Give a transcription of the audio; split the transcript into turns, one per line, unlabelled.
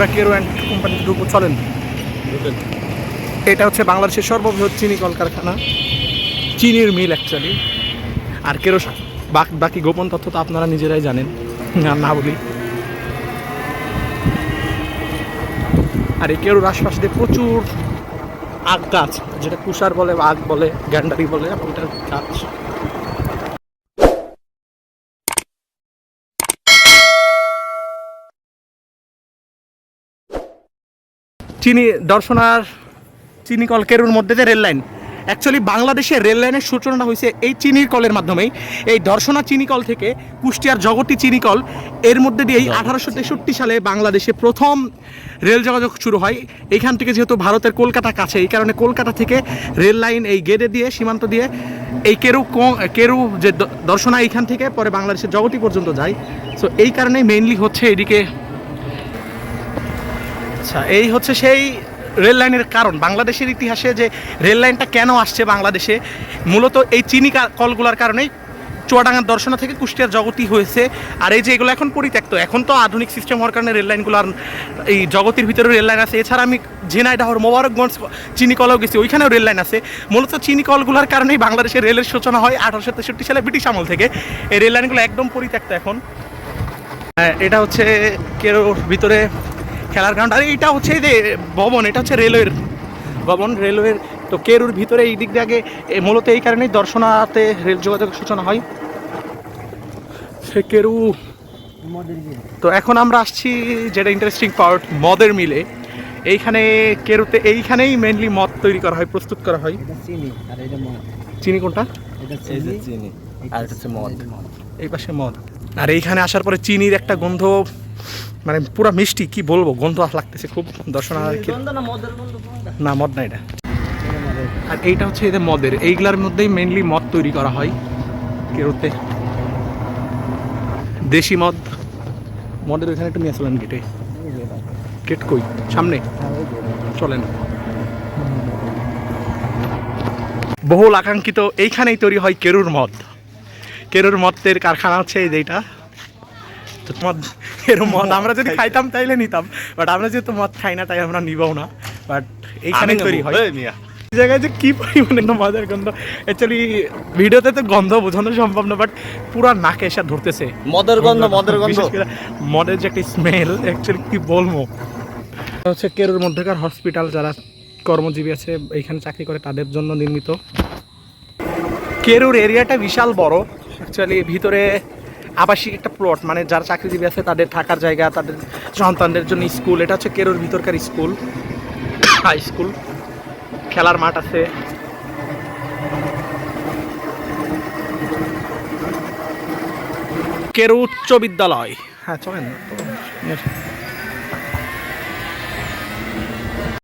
আমরা কেরো and company ঢুকবো চলেন। এটা হচ্ছে বাংলাদেশের সর্ববৃহৎ চিনি কলকারখানা। চিনির মিল অ্যাকচুয়ালি আর কেরো বাক- গোপন তথ্য তো আপনারা নিজেরাই জানেন আর না বলি। আর এই কেরোর আশপাশ দিয়ে প্রচুর আগ গাছ যেটা কুষার বলে বা আগ বলে গ্যান্ডারি বলে ওইটার গাছ। চিনি দর্শনার চিনি কল কেরুর মধ্যে যে রেল লাইন অ্যাকচুয়ালি বাংলাদেশে রেল লাইনের সূচনা হয়েছে এই চিনির কলের মাধ্যমেই। এই দর্শনা চিনি কল থেকে কুষ্টিয়ার জগতী চিনি কল এর মধ্যে দিয়েই আঠারোশো তেষট্টি সালে বাংলাদেশে প্রথম রেল যোগাযোগ শুরু হয়। এইখান থেকে যেহেতু ভারতের কলকাতা কাছে এই কারণে কলকাতা থেকে রেল লাইন এই গেটে দিয়ে সীমান্ত দিয়ে এই কেরু কেরু যে দর্শনা এইখান থেকে পরে বাংলাদেশের জগতী পর্যন্ত যায়। সো এই কারণেই মেইনলি হচ্ছে এদিকে আচ্ছা এই হচ্ছে সেই রেল লাইনের কারণ। বাংলাদেশের ইতিহাসে যে রেল লাইনটা কেন আসছে বাংলাদেশে মূলত এই চিনি কলগুলার কারণেই চুয়াডাঙ্গার দর্শনা থেকে কুষ্টিয়ার জগতী হয়েছে। আর এই যে এগুলো এখন পরিত্যক্ত এখন তো আধুনিক সিস্টেম হওয়ার কারণে রেল লাইনগুলো আর এই জগতের ভিতরে রেল লাইন আছে। এছাড়া আমি ঝিনাইদহর মোবারকগঞ্জ চিনি কলেও গেছি ওইখানেও রেল লাইন আছে। মূলত চিনি কলগুলোর কারণেই বাংলাদেশের রেলের সূচনা হয় আঠারোশো তেষট্টি সালে ব্রিটিশ আমল থেকে। এই রেল লাইনগুলো একদম পরিত্যক্ত এখন। হ্যাঁ, এটা হচ্ছে কেরোর ভিতরে খেলার গ্রাউন্ড আর এটা হচ্ছে এই যে ভবন এটা হচ্ছে রেলওয়ের ভবন। রেলওয়ের তো কেরুর ভিতরে এই দিক দিয়ে আগে মূলত এই কারণেই দর্শনাতে রেল যোগাযোগের সূচনা হয়। সে কেরু। তো এখন আমরা আসছি যেটা ইন্টারেস্টিং পার্ট মদের মিলে। এইখানে কেরুতে এইখানেই মেনলি মদ তৈরি করা হয় প্রস্তুত করা হয়।
চিনি আর মদ।
চিনি কোনটা?
চিনি
আর হচ্ছে মদ।
এই পাশে মদ। আর এইখানে আসার পরে চিনির একটা গন্ধ মানে পুরা মিষ্টি কি বলব গন্ধ লাগতেছে খুব দর্শনার্থী
না
মদ না এটা। আর এইটা হচ্ছে এদের মদের। এইগুলার মধ্যেই মেনলি মদ তৈরি করা হয় কেরোতে দেশি মদ। মদের ওইখানে একটু নিয়ে আসলেন গেটে। গেট কই? সামনে? চলেন। বহুল আকাঙ্ক্ষিত এইখানেই তৈরি হয় কেরুর মদ। কেরুর মদের কারখানা হচ্ছে এই যেটা তো মদ কেরু মদ আমরা যদি খাইতাম তাইলে নিতাম। বাট আমরা যেহেতু মদ খাই না তাই আমরা নিবও না। বাট এইখানেই তৈরি হয়। জায়গায় যে কি পরিমাণে মজার গন্ধ। অ্যাকচুয়ালি ভিডিওতে তো গন্ধ বোঝানো সম্ভব না বাট পুরা নাকে এসে ধরতেছে।
মদের গন্ধ মদের গন্ধ।
মদের যে একটা স্মেল অ্যাকচুয়ালি কি বলব? হচ্ছে কেরুর মধ্যেকার হসপিটাল যারা কর্মজীবী আছে এইখানে চাকরি করে তাদের জন্য নির্মিত। কেরুর এরিয়াটা বিশাল বড়। অ্যাকচুয়ালি ভিতরে আবাসিক একটা প্লট মানে যারা চাকরিজীবী আছে, তাদের থাকার জায়গা, তাদের সন্তানদের জন্য স্কুল এটা হচ্ছে কেরোর ভিতরকার স্কুল হাই স্কুল খেলার মাঠ আছে। কেরু উচ্চ বিদ্যালয়। হ্যাঁ চলেন।